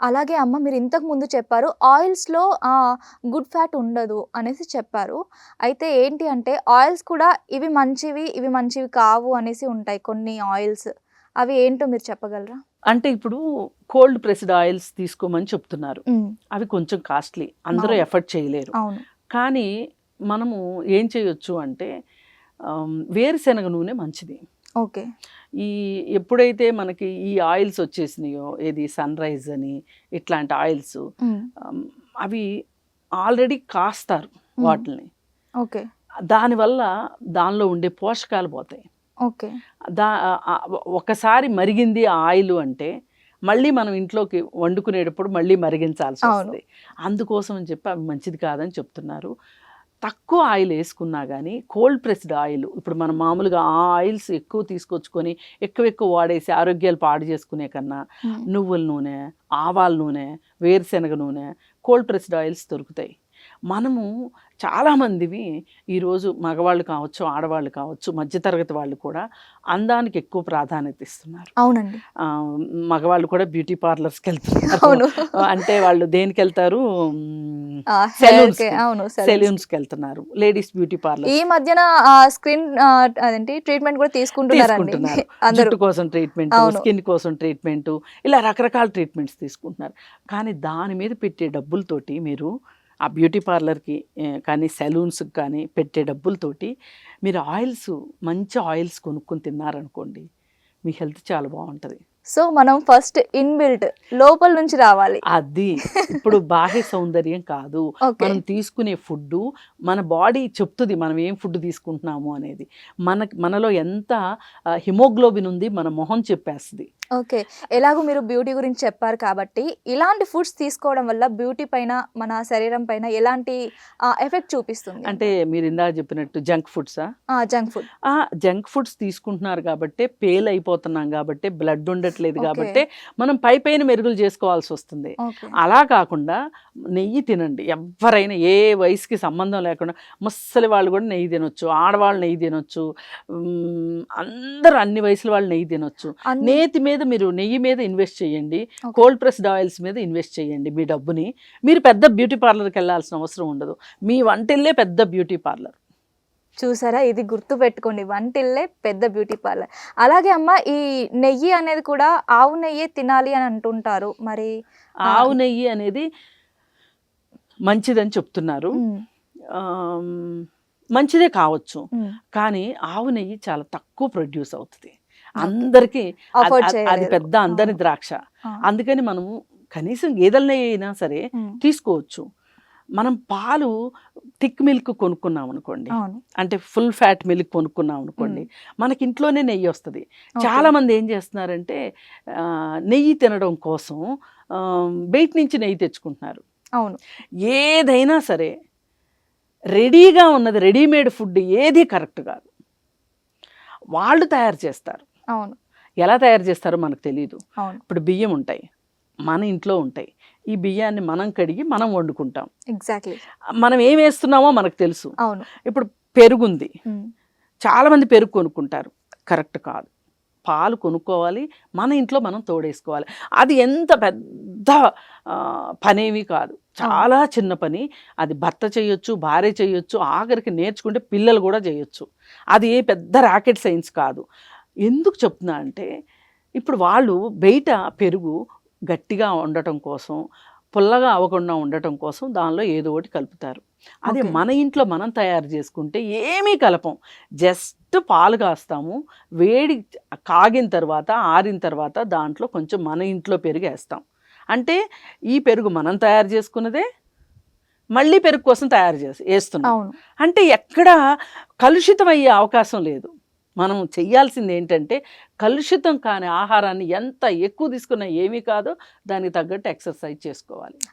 అలాగే అమ్మ మీరు ఇంతకు ముందు చెప్పారు ఆయిల్స్‌లో గుడ్ ఫ్యాట్ ఉండదు అనేసి చెప్పారు. అయితే ఏంటి అంటే ఆయిల్స్ కూడా ఇవి మంచివి, ఇవి మంచివి కావు అనేసి ఉంటాయి కొన్ని ఆయిల్స్. అవి ఏంటో మీరు చెప్పగలరా? అంటే ఇప్పుడు కోల్డ్ ప్రెస్డ్ ఆయిల్స్ తీసుకోమని చెప్తున్నారు. అవి కొంచెం కాస్ట్‌లీ. అందరూ. ఎఫర్డ్ చేయలేరు. అవును. కానీ మనము ఏం చేయొచ్చు అంటే వేరుశెనగ నూనె మంచిది. ఓకే. ఈ ఎప్పుడైతే మనకి ఈ ఆయిల్స్ వచ్చేసినాయో ఏది సన్‌రైజ్ అని ఇట్లాంటి ఆయిల్స్ అవి ఆల్రెడీ కాస్తారు హ్మ్. వాటిల్ని. ఓకే. దానివల్ల దానిలో ఉండే పోషకాలు పోతాయి. ఓకే. దా ఒకసారి మరిగింది ఆ ఆయిల్ అంటే మళ్ళీ మనం ఇంట్లోకి వండుకునేటప్పుడు మళ్ళీ మరిగించాల్సి. వస్తుంది. అందుకోసం అని చెప్పి అవి మంచిది కాదని చెప్తున్నారు. తక్కువ ఆయిల్ వేసుకున్నా కానీ కోల్డ్ ప్రెస్డ్ ఆయిల్ ఇప్పుడు మనం మామూలుగా ఆ ఆయిల్స్ ఎక్కువ తీసుకొచ్చుకొని ఎక్కువ ఎక్కువ వాడేసి ఆరోగ్యాలు పాడు చేసుకునే కన్నా. నువ్వుల నూనె, ఆవాల నూనె, వేరుశెనగ నూనె, కోల్డ్ ప్రెస్డ్ ఆయిల్స్ దొరుకుతాయి. మనము చాలామందివి ఈరోజు మగవాళ్ళు కావచ్చు, ఆడవాళ్ళు కావచ్చు, మధ్యతరగతి వాళ్ళు కూడా అందానికి ఎక్కువ ప్రాధాన్యత ఇస్తున్నారు. అవునండి. మగవాళ్ళు కూడా బ్యూటీ పార్లర్స్‌కి వెళ్తున్నారు. అవును. అంటే వాళ్ళు. ఆ! హెయిర్‌కి సెలూన్స్‌కి. వెళ్తున్నారు. లేడీస్ బ్యూటీ పార్లర్స్ ఈ మధ్యన ఆహ్, అదేంటి ట్రీట్మెంట్ కూడా తీసుకుంటున్నారు. జుట్టు కోసం ట్రీట్మెంట్. స్కిన్ కోసం ట్రీట్మెంట్ ఇలా రకరకాల ట్రీట్మెంట్స్ తీసుకుంటున్నారు. కానీ దాని మీద పెట్టే డబ్బులతోటి మీరు ఆ బ్యూటీ పార్లర్‌కి కానీ సెలూన్స్‌కి కానీ పెట్టే డబ్బులతోటి మీరు ఆయిల్స్ మంచి ఆయిల్స్ కొనుక్కొని తిన్నారనుకోండి. మీ హెల్త్ చాలా బాగుంటుంది సో, మనం ఫస్ట్ ఇన్‌బిల్ట్ లోపల నుంచి రావాలి. అది. ఇప్పుడు బాహ్య సౌందర్యం కాదు. మనం తీసుకునే ఫుడ్డు మన బాడీ చెప్తది మనం ఏం ఫుడ్ తీసుకుంటున్నాము అనేది. మనకి మనలో ఎంత హిమోగ్లోబిన్ ఉంది మన మొహం చెప్పేస్తది. ఓకే. ఎలాగో మీరు బ్యూటీ గురించి చెప్పారు కాబట్టి ఇలాంటి ఫుడ్స్ తీసుకోవడం వల్ల బ్యూటీ పైన, మన శరీరం పైన ఎలాంటి ఎఫెక్ట్ చూపిస్తుంది? అంటే మీరు ఇందాక చెప్పినట్టు జంక్ ఫుడ్సా? ఆ! Junk food. ఆ! జంక్ ఫుడ్స్ తీసుకుంటున్నారు కాబట్టే పేల్ అయిపోతున్నాం కాబట్టే బ్లడ్ ఉండట్లేదు ఓకే. కాబట్టే మనం పై పైన మెరుగులు చేసుకోవాల్సి వస్తుంది. అలా కాకుండా నెయ్యి తినండి. ఎవ్వరైనా ఏ వయసుకి సంబంధం లేకుండా ముసలి వాళ్ళు కూడా నెయ్యి తినొచ్చు. ఆడవాళ్ళు నెయ్యి తినొచ్చు. అందరూ అన్ని వయసుల వాళ్ళు నెయ్యి తినొచ్చు. నేతి మీద మీరు నెయ్యి మీద ఇన్వెస్ట్ చేయండి. కోల్డ్ ప్రెస్డ్ ఆయిల్స్ మీద ఇన్వెస్ట్ చేయండి మీ డబ్బుని. మీరు పెద్ద బ్యూటీ పార్లర్‌కి వెళ్ళాల్సిన అవసరం ఉండదు. మీ వంటిల్లే పెద్ద బ్యూటీ పార్లర్. చూసారా? ఇది గుర్తుపెట్టుకోండి. వంటిల్లే పెద్ద బ్యూటీ పార్లర్. అలాగే అమ్మ ఈ నెయ్యి అనేది కూడా ఆవు నెయ్యే తినాలి అని అంటుంటారు. మరి ఆవు నెయ్యి అనేది మంచిదని చెప్తున్నారు. మంచిదే కావచ్చు. కానీ ఆవు నెయ్యి చాలా తక్కువ ప్రొడ్యూస్ అవుతది. అందరికీ అది. పెద్ద అందని అవును. ద్రాక్ష. అందుకని మనము కనీసం గేదెల నెయ్యి అయినా సరే. తీసుకోవచ్చు. మనం పాలు థిక్ మిల్క్ కొనుక్కున్నాం అనుకోండి. అంటే ఫుల్ ఫ్యాట్ మిల్క్ కొనుక్కున్నాం అనుకోండి. మనకి ఇంట్లోనే నెయ్యి వస్తది. చాలామంది ఏం చేస్తున్నారంటే నెయ్యి తినడం కోసం బయట నుంచి నెయ్యి తెచ్చుకుంటున్నారు. అవును. ఏదైనా సరే రెడీగా ఉన్నది రెడీమేడ్ ఫుడ్ ఏది కరెక్ట్ కాదు. వాళ్ళు తయారు చేస్తారు. అవును. ఎలా తయారు చేస్తారో మనకు. అవును. ఇప్పుడు బియ్యం ఉంటాయి. మన ఇంట్లో ఉంటాయి. ఈ బియ్యాన్ని మనం కడిగి మనం వండుకుంటాం. ఎగ్జాక్ట్‌లీ. మనం ఏం వేస్తున్నామో మనకు తెలుసు. అవును. ఇప్పుడు పెరుగుంది. చాలామంది పెరుగు కొనుక్కుంటారు. కరెక్ట్ కాదు. పాలు కొనుక్కోవాలి. మన ఇంట్లో మనం తోడేసుకోవాలి. అది ఎంత పెద్ద పనేమీ కాదు. చాలా చిన్న పని. అది భర్త చేయొచ్చు, భార్య చేయొచ్చు, ఆఖరికి నేర్చుకుంటే పిల్లలు కూడా చేయొచ్చు. అది ఏ పెద్ద రాకెట్ సైన్స్ కాదు. ఎందుకు చెప్తున్నా అంటే ఇప్పుడు వాళ్ళు బయట పెరుగు గట్టిగా ఉండటం కోసం, పుల్లగా అవ్వకుండా ఉండటం కోసం దానిలో ఏదో ఒకటి కలుపుతారు. అదే. మన ఇంట్లో మనం తయారు చేసుకుంటే ఏమీ కలపం. జస్ట్ పాలు కాస్తాము. వేడి కాగిన తర్వాత, ఆరిన తర్వాత దాంట్లో కొంచెం మన ఇంట్లో పెరుగేస్తాం. అంటే ఈ పెరుగు మనం తయారు చేసుకున్నదే మళ్ళీ పెరుగు కోసం తయారు చేసి ఏస్తున్నాం. అవును. అంటే ఎక్కడ కలుషితం అయ్యే అవకాశం లేదు. మనం చేయాల్సింది ఏంటంటే కలుషితం కాని ఆహారాన్ని ఎంత ఎక్కువ తీసుకున్నా ఏమీ కాదు. దానికి తగ్గట్టు ఎక్సర్సైజ్ చేసుకోవాలి.